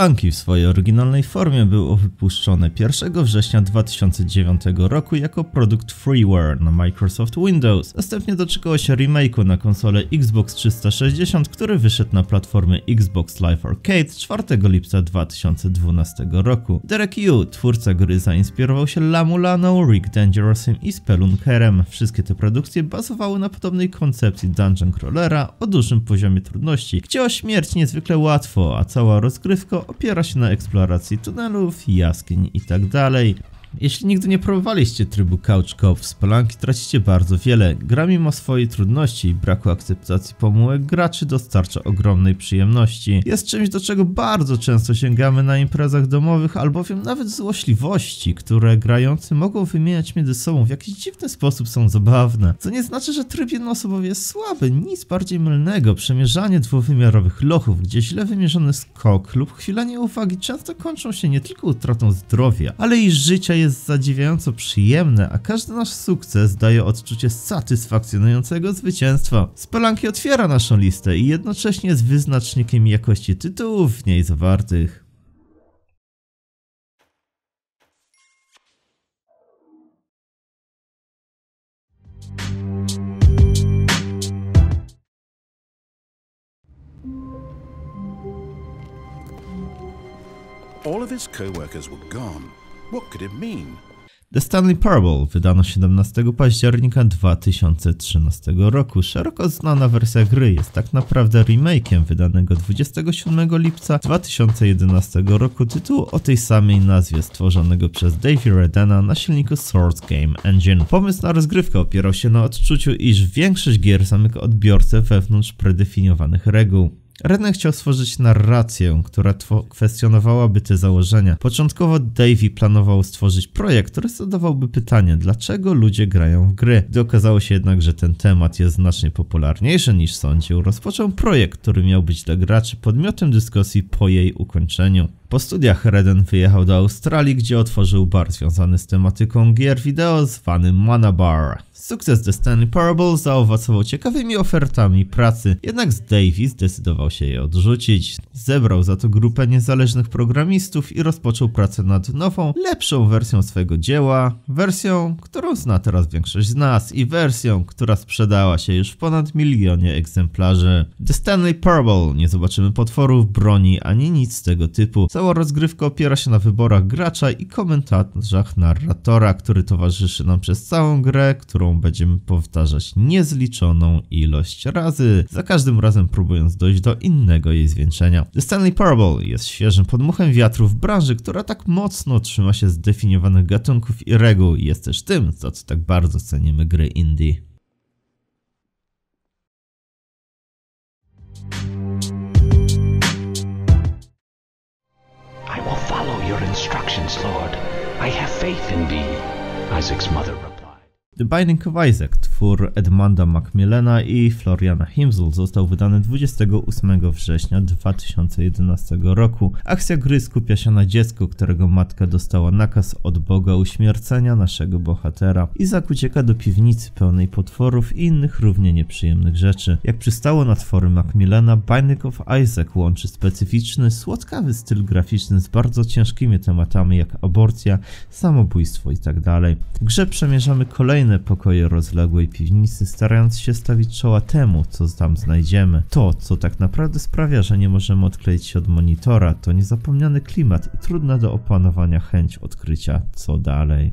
Spelunky w swojej oryginalnej formie było wypuszczone 1 września 2009 roku jako produkt freeware na Microsoft Windows. Następnie doczekało się remake'u na konsolę Xbox 360, który wyszedł na platformę Xbox Live Arcade 4 lipca 2012 roku. Derek Yu, twórca gry, zainspirował się Lamulaną, Rick Dangerousem i Spelunkerem. Wszystkie te produkcje bazowały na podobnej koncepcji dungeon crawlera o dużym poziomie trudności, gdzie o śmierć niezwykle łatwo, a cała rozgrywka opiera się na eksploracji tunelów, jaskiń itd. Jeśli nigdy nie próbowaliście trybu Couch Co-op w Spelunky, tracicie bardzo wiele. Gra mimo swojej trudności i braku akceptacji pomyłek graczy dostarcza ogromnej przyjemności. Jest czymś, do czego bardzo często sięgamy na imprezach domowych, albowiem nawet złośliwości, które grający mogą wymieniać między sobą w jakiś dziwny sposób są zabawne. Co nie znaczy, że tryb jednoosobowy jest słaby, nic bardziej mylnego. Przemierzanie dwuwymiarowych lochów, gdzie źle wymierzony skok lub chwila nieuwagi często kończą się nie tylko utratą zdrowia, ale i życia jest zadziwiająco przyjemne, a każdy nasz sukces daje odczucie satysfakcjonującego zwycięstwa. Spelunky otwiera naszą listę i jednocześnie jest wyznacznikiem jakości tytułów w niej zawartych. All of his co workers were gone. What could it mean? The Stanley Parable wydano 17 października 2013 roku. Szeroko znana wersja gry jest tak naprawdę remake'iem wydanego 27 lipca 2011 roku tytułu o tej samej nazwie stworzonego przez Davey Redena na silniku Source Game Engine. Pomysł na rozgrywkę opierał się na odczuciu, iż większość gier zamyka odbiorcę wewnątrz predefiniowanych reguł. Redden chciał stworzyć narrację, która kwestionowałaby te założenia. Początkowo Davey planował stworzyć projekt, który zadawałby pytanie, dlaczego ludzie grają w gry. Gdy okazało się jednak, że ten temat jest znacznie popularniejszy niż sądził, rozpoczął projekt, który miał być dla graczy podmiotem dyskusji po jej ukończeniu. Po studiach Redden wyjechał do Australii, gdzie otworzył bar związany z tematyką gier wideo zwany Mana Bar. Sukces The Stanley Parable zaowocował ciekawymi ofertami pracy, jednak Davey zdecydował się je odrzucić. Zebrał za to grupę niezależnych programistów i rozpoczął pracę nad nową, lepszą wersją swojego dzieła, wersją, którą zna teraz większość z nas i wersją, która sprzedała się już w ponad milionie egzemplarzy. The Stanley Parable, nie zobaczymy potworów, broni ani nic z tego typu. Cała rozgrywka opiera się na wyborach gracza i komentarzach narratora, który towarzyszy nam przez całą grę, którą będziemy powtarzać niezliczoną ilość razy, za każdym razem próbując dojść do innego jej zwieńczenia. The Stanley Parable jest świeżym podmuchem wiatru w branży, która tak mocno trzyma się zdefiniowanych gatunków i reguł i jest też tym, za co tak bardzo cenimy gry indie. Lord. I have faith in thee. Isaac's mother. The Binding of Isaac, twór Edmunda Macmillana i Floriana Himsel został wydany 28 września 2011 roku. Akcja gry skupia się na dziecku, którego matka dostała nakaz od Boga uśmiercenia naszego bohatera. Izak ucieka do piwnicy pełnej potworów i innych równie nieprzyjemnych rzeczy. Jak przystało na twory Macmillana, Binding of Isaac łączy specyficzny, słodkawy styl graficzny z bardzo ciężkimi tematami jak aborcja, samobójstwo itd. Tak w grze przemierzamy kolejne pokoje rozległej piwnicy, starając się stawić czoła temu, co tam znajdziemy. To, co tak naprawdę sprawia, że nie możemy odkleić się od monitora, to niezapomniany klimat i trudna do opanowania chęć odkrycia, co dalej.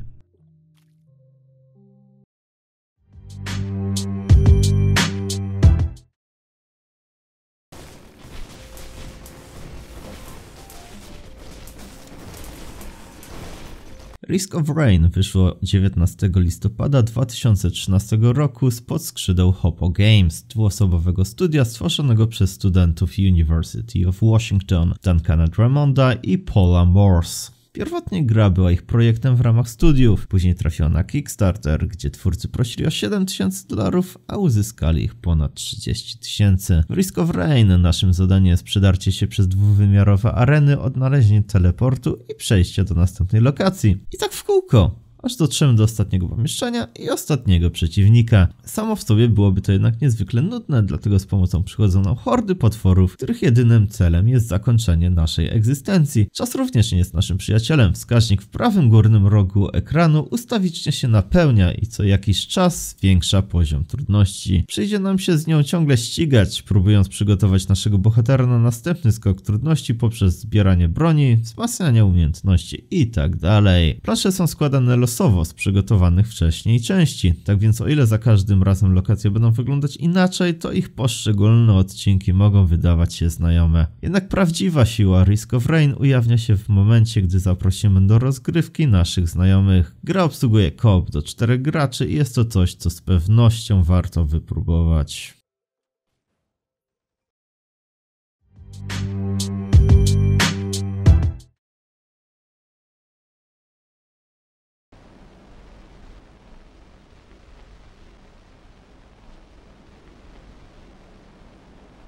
Risk of Rain wyszło 19 listopada 2013 roku spod skrzydeł Hopo Games, dwuosobowego studia stworzonego przez studentów University of Washington, Duncana Drummonda i Paula Morse. Pierwotnie gra była ich projektem w ramach studiów, później trafiła na Kickstarter, gdzie twórcy prosili o 7000 dolarów, a uzyskali ich ponad 30 tysięcy. W Risk of Rain naszym zadaniem jest przedarcie się przez dwuwymiarowe areny, odnalezienie teleportu i przejście do następnej lokacji. I tak w kółko. Aż dotrzemy do ostatniego pomieszczenia i ostatniego przeciwnika. Samo w sobie byłoby to jednak niezwykle nudne, dlatego z pomocą przychodzą nam hordy potworów, których jedynym celem jest zakończenie naszej egzystencji. Czas również nie jest naszym przyjacielem. Wskaźnik w prawym górnym rogu ekranu ustawicznie się napełnia i co jakiś czas zwiększa poziom trudności. Przyjdzie nam się z nią ciągle ścigać, próbując przygotować naszego bohatera na następny skok trudności poprzez zbieranie broni, wzmacnianie umiejętności itd. Tak Plansze są składane losowo z przygotowanych wcześniej części, tak więc o ile za każdym razem lokacje będą wyglądać inaczej, to ich poszczególne odcinki mogą wydawać się znajome. Jednak prawdziwa siła Risk of Rain ujawnia się w momencie, gdy zaprosimy do rozgrywki naszych znajomych. Gra obsługuje koop do czterech graczy i jest to coś, co z pewnością warto wypróbować.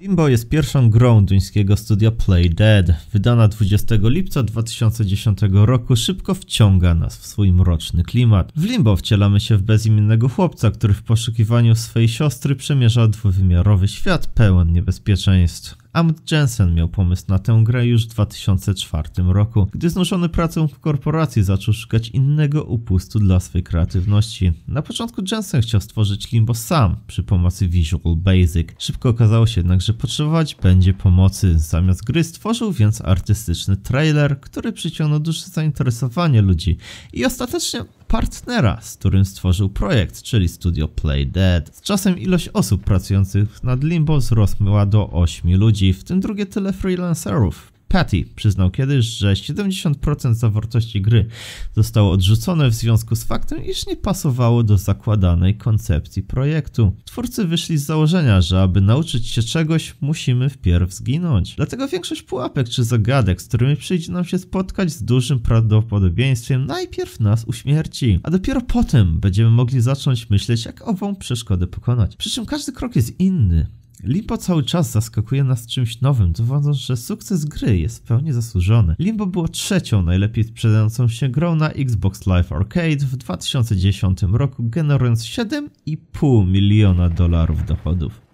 Limbo jest pierwszą grą duńskiego studia Play Dead. Wydana 20 lipca 2010 roku, szybko wciąga nas w swój mroczny klimat. W Limbo wcielamy się w bezimiennego chłopca, który w poszukiwaniu swej siostry przemierza dwuwymiarowy świat pełen niebezpieczeństw. Amt Jensen miał pomysł na tę grę już w 2004 roku, gdy znużony pracą w korporacji zaczął szukać innego upustu dla swej kreatywności. Na początku Jensen chciał stworzyć Limbo sam przy pomocy Visual Basic. Szybko okazało się jednak, że potrzebować będzie pomocy. Zamiast gry stworzył więc artystyczny trailer, który przyciągnął duże zainteresowanie ludzi i ostatecznie partnera, z którym stworzył projekt, czyli studio Play Dead. Z czasem ilość osób pracujących nad Limbo wzrosła do 8 ludzi, w tym drugie tyle freelancerów. Patty przyznał kiedyś, że 70% zawartości gry zostało odrzucone w związku z faktem, iż nie pasowało do zakładanej koncepcji projektu. Twórcy wyszli z założenia, że aby nauczyć się czegoś, musimy wpierw zginąć. Dlatego większość pułapek czy zagadek, z którymi przyjdzie nam się spotkać z dużym prawdopodobieństwem, najpierw nas uśmierci, a dopiero potem będziemy mogli zacząć myśleć, jak ową przeszkodę pokonać. Przy czym każdy krok jest inny. Limbo cały czas zaskakuje nas czymś nowym, dowodząc, że sukces gry jest w pełni zasłużony. Limbo było trzecią najlepiej sprzedającą się grą na Xbox Live Arcade w 2010 roku, generując 7,5 miliona dolarów dochodów.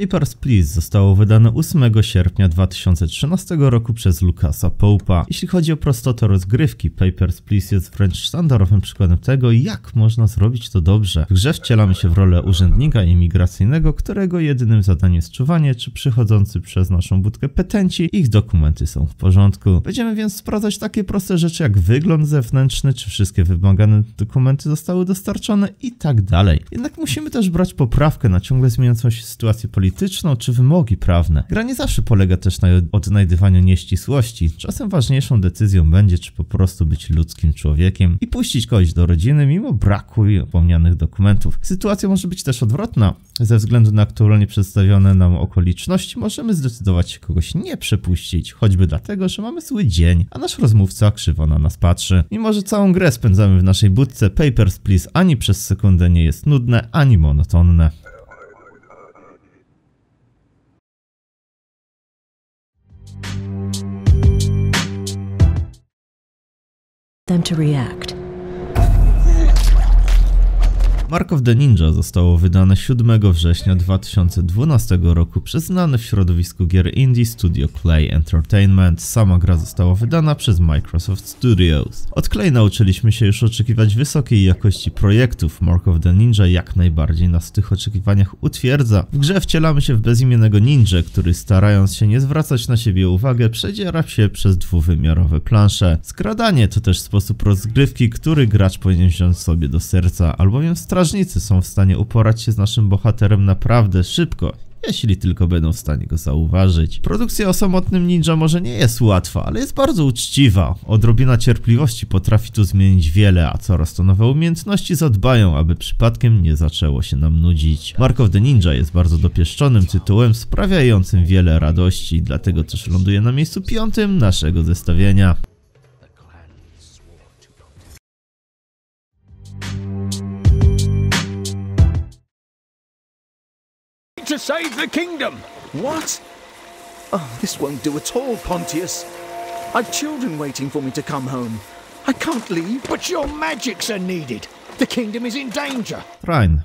Papers, Please zostało wydane 8 sierpnia 2013 roku przez Lucasa Pope'a. Jeśli chodzi o prostotę rozgrywki, Papers, Please jest wręcz sztandarowym przykładem tego, jak można zrobić to dobrze. W grze wcielamy się w rolę urzędnika imigracyjnego, którego jedynym zadaniem jest czuwanie, czy przychodzący przez naszą budkę petenci ich dokumenty są w porządku. Będziemy więc sprawdzać takie proste rzeczy jak wygląd zewnętrzny, czy wszystkie wymagane dokumenty zostały dostarczone i tak dalej. Jednak musimy też brać poprawkę na ciągle zmieniającą się sytuację polityczną polityczną czy wymogi prawne. Gra nie zawsze polega też na odnajdywaniu nieścisłości. Czasem ważniejszą decyzją będzie, czy po prostu być ludzkim człowiekiem i puścić kogoś do rodziny mimo braku wspomnianych dokumentów. Sytuacja może być też odwrotna. Ze względu na aktualnie przedstawione nam okoliczności możemy zdecydować się kogoś nie przepuścić, choćby dlatego, że mamy zły dzień, a nasz rozmówca krzywo na nas patrzy. Mimo, że całą grę spędzamy w naszej budce, Papers, Please ani przez sekundę nie jest nudne, ani monotonne. Them to react. Mark of the Ninja zostało wydane 7 września 2012 roku przez znane w środowisku gier indie studio Clay Entertainment. Sama gra została wydana przez Microsoft Studios. Od Clay nauczyliśmy się już oczekiwać wysokiej jakości projektów. Mark of the Ninja jak najbardziej nas w tych oczekiwaniach utwierdza. W grze wcielamy się w bezimiennego ninja, który starając się nie zwracać na siebie uwagę, przedziera się przez dwuwymiarowe plansze. Skradanie to też sposób rozgrywki, który gracz powinien wziąć sobie do serca, albowiem stracić strażnicy są w stanie uporać się z naszym bohaterem naprawdę szybko jeśli tylko będą w stanie go zauważyć. Produkcja o samotnym ninja może nie jest łatwa, ale jest bardzo uczciwa. Odrobina cierpliwości potrafi tu zmienić wiele, a coraz to nowe umiejętności zadbają, aby przypadkiem nie zaczęło się nam nudzić. Mark of the Ninja jest bardzo dopieszczonym tytułem, sprawiającym wiele radości, dlatego też ląduje na miejscu piątym naszego zestawienia. Save the kingdom. What? Oh, this won't do at all, Pontius. I've children waiting for me to come home. I can't leave. But your magics are needed. The kingdom is in danger.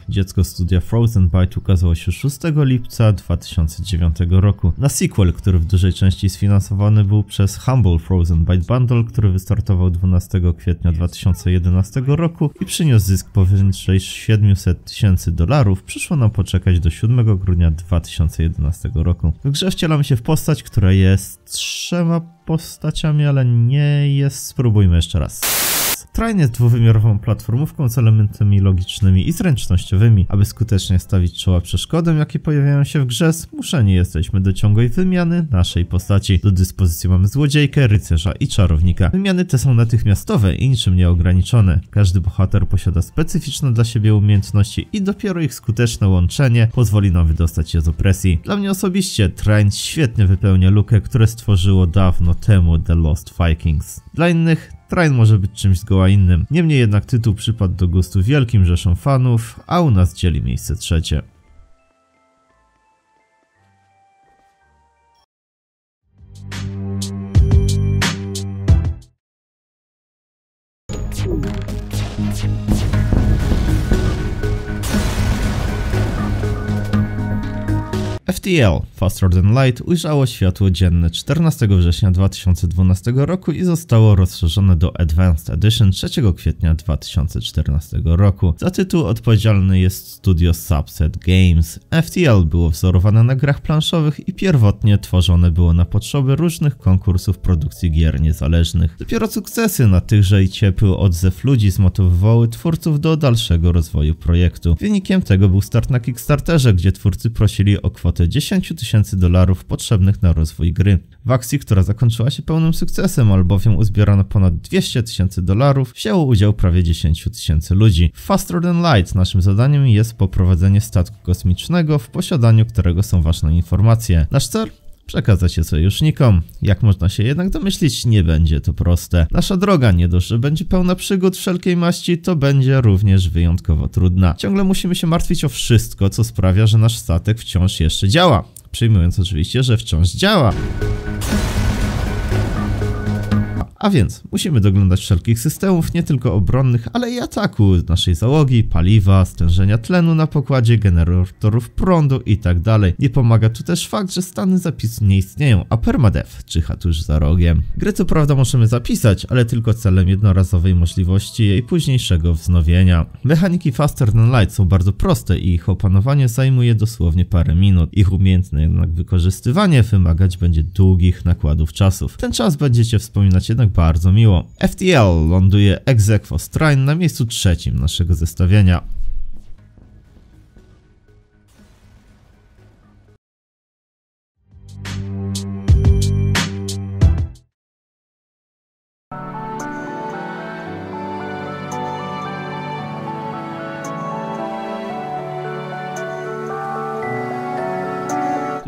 Dziecko studia Frozen Byte ukazało się 6 lipca 2009 roku na sequel, który w dużej części sfinansowany był przez Humble Frozen Byte Bundle, który wystartował 12 kwietnia 2011 roku i przyniósł zysk powyżej 700 tysięcy dolarów. Przyszło nam poczekać do 7 grudnia 2011 roku. W grze wcielamy się w postać, która jest trzema postaciami, ale nie jest. Spróbujmy jeszcze raz. Train jest dwuwymiarową platformówką z elementami logicznymi i zręcznościowymi. Aby skutecznie stawić czoła przeszkodom, jakie pojawiają się w grze, zmuszeni jesteśmy do ciągłej wymiany naszej postaci. Do dyspozycji mamy złodziejkę, rycerza i czarownika. Wymiany te są natychmiastowe i niczym nieograniczone. Każdy bohater posiada specyficzne dla siebie umiejętności i dopiero ich skuteczne łączenie pozwoli nam wydostać się z opresji. Dla mnie osobiście Train świetnie wypełnia lukę, które stworzyło dawno temu The Lost Vikings. Dla innych Train może być czymś zgoła innym. Niemniej jednak tytuł przypadł do gustu wielkim rzeszom fanów, a u nas dzieli miejsce trzecie. FTL Faster Than Light ujrzało światło dzienne 14 września 2012 roku i zostało rozszerzone do Advanced Edition 3 kwietnia 2014 roku. Za tytuł odpowiedzialny jest studio Subset Games. FTL było wzorowane na grach planszowych i pierwotnie tworzone było na potrzeby różnych konkursów produkcji gier niezależnych. Dopiero sukcesy na tychże i ciepły odzew ludzi zmotywowały twórców do dalszego rozwoju projektu. Wynikiem tego był start na Kickstarterze, gdzie twórcy prosili o kwotę 10 tysięcy dolarów potrzebnych na rozwój gry. W akcji, która zakończyła się pełnym sukcesem, albowiem uzbierano ponad 200 tysięcy dolarów, wzięło udział prawie 10 tysięcy ludzi. Faster Than Light naszym zadaniem jest poprowadzenie statku kosmicznego, w posiadaniu którego są ważne informacje. Nasz cel? Przekazać je sojusznikom. Jak można się jednak domyślić, nie będzie to proste. Nasza droga nie dość, że będzie pełna przygód wszelkiej maści, to będzie również wyjątkowo trudna. Ciągle musimy się martwić o wszystko, co sprawia, że nasz statek wciąż jeszcze działa. Przyjmując oczywiście, że wciąż działa. A więc musimy doglądać wszelkich systemów, nie tylko obronnych, ale i ataku naszej załogi, paliwa, stężenia tlenu na pokładzie, generatorów prądu itd. Tak nie pomaga tu też fakt, że stany zapisu nie istnieją, a permadev czyha tuż za rogiem. Gry co prawda możemy zapisać, ale tylko celem jednorazowej możliwości jej późniejszego wznowienia. Mechaniki Faster Than Light są bardzo proste i ich opanowanie zajmuje dosłownie parę minut. Ich umiejętne jednak wykorzystywanie wymagać będzie długich nakładów czasów. Ten czas będziecie wspominać jednak bardzo miło. FTL ląduje ex aequo na miejscu trzecim naszego zestawienia.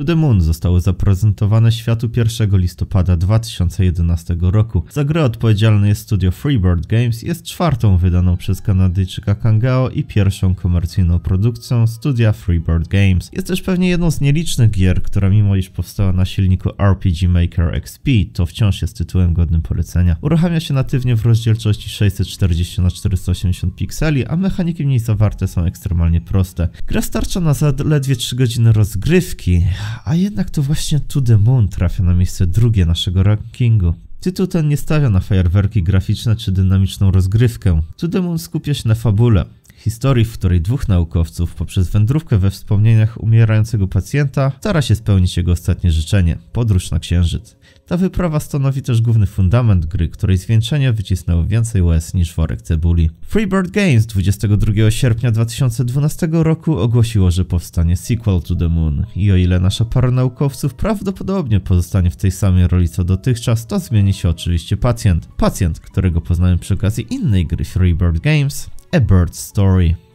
The Moon zostało zaprezentowane światu 1 listopada 2011 roku. Za grę odpowiedzialne jest studio Freebird Games, jest czwartą wydaną przez Kanadyjczyka Kangao i pierwszą komercyjną produkcją studia Freebird Games. Jest też pewnie jedną z nielicznych gier, która mimo iż powstała na silniku RPG Maker XP, to wciąż jest tytułem godnym polecenia. Uruchamia się natywnie w rozdzielczości 640 x 480 pikseli, a mechaniki w niej zawarte są ekstremalnie proste. Gra starcza na zaledwie 3 godziny rozgrywki, a jednak to właśnie To The Moon trafia na miejsce drugie naszego rankingu. Tytuł ten nie stawia na fajerwerki graficzne czy dynamiczną rozgrywkę. To The Moon skupia się na fabule, historii, w której dwóch naukowców poprzez wędrówkę we wspomnieniach umierającego pacjenta stara się spełnić jego ostatnie życzenie podróż na księżyc. Ta wyprawa stanowi też główny fundament gry, której zwieńczenie wycisnęło więcej łez niż worek cebuli. Freebird Games 22 sierpnia 2012 roku ogłosiło, że powstanie sequel to the Moon i o ile nasza para naukowców prawdopodobnie pozostanie w tej samej roli co dotychczas, to zmieni się oczywiście pacjent. Pacjent, którego poznałem przy okazji innej gry Freebird Games, A Bird's Story.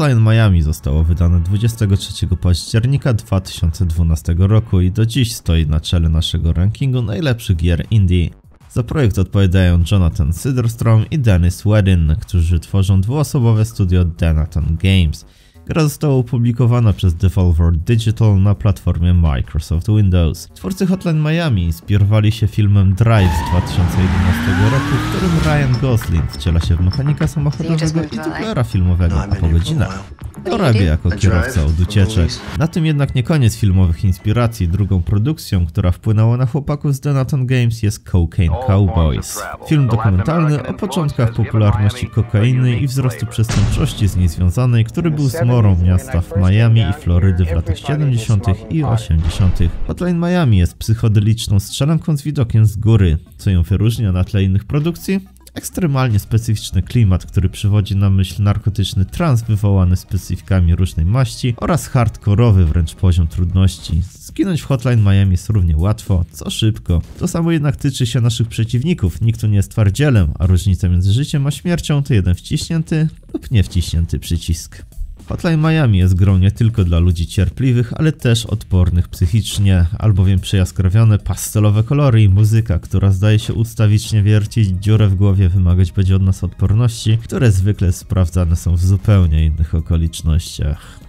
Hotline Miami zostało wydane 23 października 2012 roku i do dziś stoi na czele naszego rankingu najlepszych gier indie. Za projekt odpowiadają Jonathan Siderstrom i Dennis Wedin, którzy tworzą dwuosobowe studio Denaton Games. Gra została opublikowana przez Devolver Digital na platformie Microsoft Windows. Twórcy Hotline Miami inspirowali się filmem Drive z 2011 roku, w którym Ryan Gosling wciela się w mechanika samochodowego i dublera filmowego, a po godzinach dorabia jako kierowca od ucieczek. Na tym jednak nie koniec filmowych inspiracji. Drugą produkcją, która wpłynęła na chłopaków z Denaton Games jest Cocaine Cowboys. Film dokumentalny o początkach popularności kokainy i wzrostu przestępczości z niej związanej, który był zmorą miasta w Miami i Florydy w latach 70. i 80. Hotline Miami jest psychodeliczną strzelanką z widokiem z góry. Co ją wyróżnia na tle innych produkcji? ekstremalnie specyficzny klimat, który przywodzi na myśl narkotyczny trans wywołany specyfikami różnej maści oraz hardkorowy wręcz poziom trudności. Zginąć w Hotline Miami jest równie łatwo, co szybko. To samo jednak tyczy się naszych przeciwników. Nikt tu nie jest twardzielem, a różnica między życiem a śmiercią to jeden wciśnięty lub niewciśnięty przycisk. Hotline Miami jest grą nie tylko dla ludzi cierpliwych, ale też odpornych psychicznie, albowiem przejaskrawione pastelowe kolory i muzyka, która zdaje się ustawicznie wiercić dziurę w głowie wymagać będzie od nas odporności, które zwykle sprawdzane są w zupełnie innych okolicznościach.